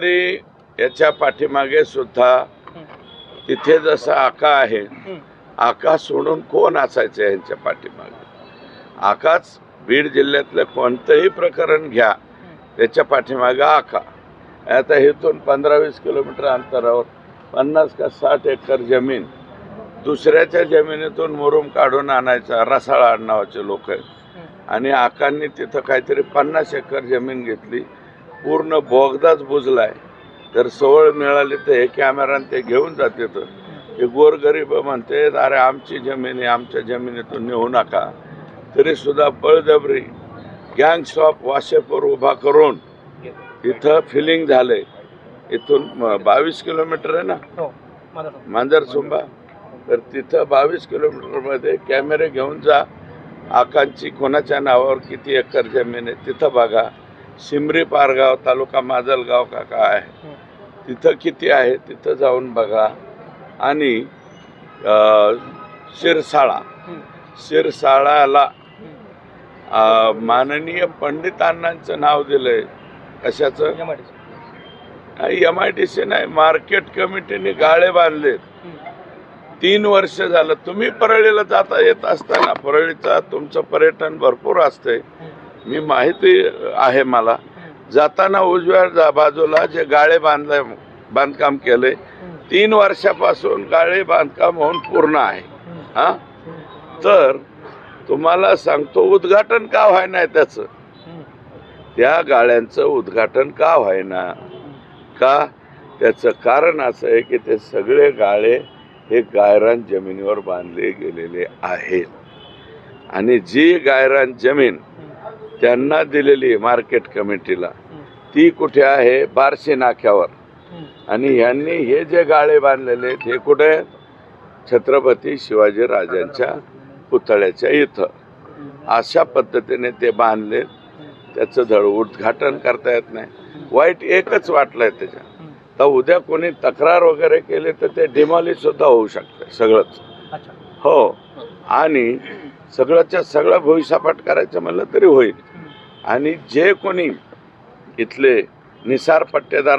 तरी याच्या पाठीमागे सुद्धा तिथे जसं आका आहे आका सोडून कोण असायचं यांच्या पाठीमागे? आकाच बीड जिल्ह्यातलं कोणतंही प्रकरण घ्या त्याच्या पाठीमागे आका. आता इथून पंधरा वीस किलोमीटर अंतरावर पन्नास का साठ एकर जमीन दुसऱ्याच्या जमिनीतून मुरुम काढून आणायचा रसाळा नावाचे लोक आहेत. आणि आकांनी तिथं काहीतरी पन्नास एकर जमीन घेतली पूर्ण बोगदाच बुजलाय. तर सवळ मिळाली तर हे कॅमेराने ते घेऊन जाते तर. हे गोरगरीब म्हणते अरे आमची जमीन आहे आमच्या जमिनीतून नेऊ नका. तरी सुद्धा बळजबरी गँग ऑफ वाशेपूर उभा करून इथं फिलिंग झालंय. इथून बावीस किलोमीटर आहे ना? हो मांजरसुंबा तर तिथं बावीस किलोमीटरमध्ये कॅमेरे घेऊन जा. आकांची कोणाच्या नावावर किती एकर जमीन आहे तिथं बघा. सिमरी पारगाव तालुका माजलगाव का काय आहे? तिथं किती आहे? तिथं जाऊन बघा. आणि शिरसाळा. शिरसाळाला माननीय पंडित अण्णांचं नाव दिलंय. कशाचं? एम आय टी सी नाही मार्केट कमिटीने गाळे बांधलेत. तीन वर्ष झालं. तुम्ही परळीला जाता येत असताना परळीचा तुमचं पर्यटन भरपूर असतंय. मी माहिती आहे मला. जाताना उजव्या जा- बाजूला जे गाळे बांधले बांधकाम केले तीन वर्षापासून गाळे बांधकाम होऊन पूर्ण आहे. हा? तर तुम्हाला सांगतो उद्घाटन का व्हायना त्याचं? त्या गाळ्यांचं उद्घाटन का व्हायना? का? त्याचं कारण असं आहे की ते सगळे गाळे हे गायरान जमिनीवर बांधले गेलेले आहेत. आणि जी गायरान जमीन त्यांना दिलेली आहे मार्केट कमिटीला ती कुठे आहे? बारशे नाक्यावर. आणि यांनी हे जे गाळे बांधलेले आहेत हे कुठे आहेत? छत्रपती शिवाजी राजांच्या पुतळ्याच्या इथं. अशा पद्धतीने ते बांधले त्याचं धड उद्घाटन करता येत नाही. वाईट एकच वाटलंय त्याच्या. तर उद्या कोणी तक्रार वगैरे केली तर ते डिमॉलिश सुद्धा होऊ शकतं सगळंच. हो. आणि सगळ्याच्या सगळं भुईसपाट करायचं म्हणलं तरी होईल. आणि जे कोणी इथले निसार पट्टेदार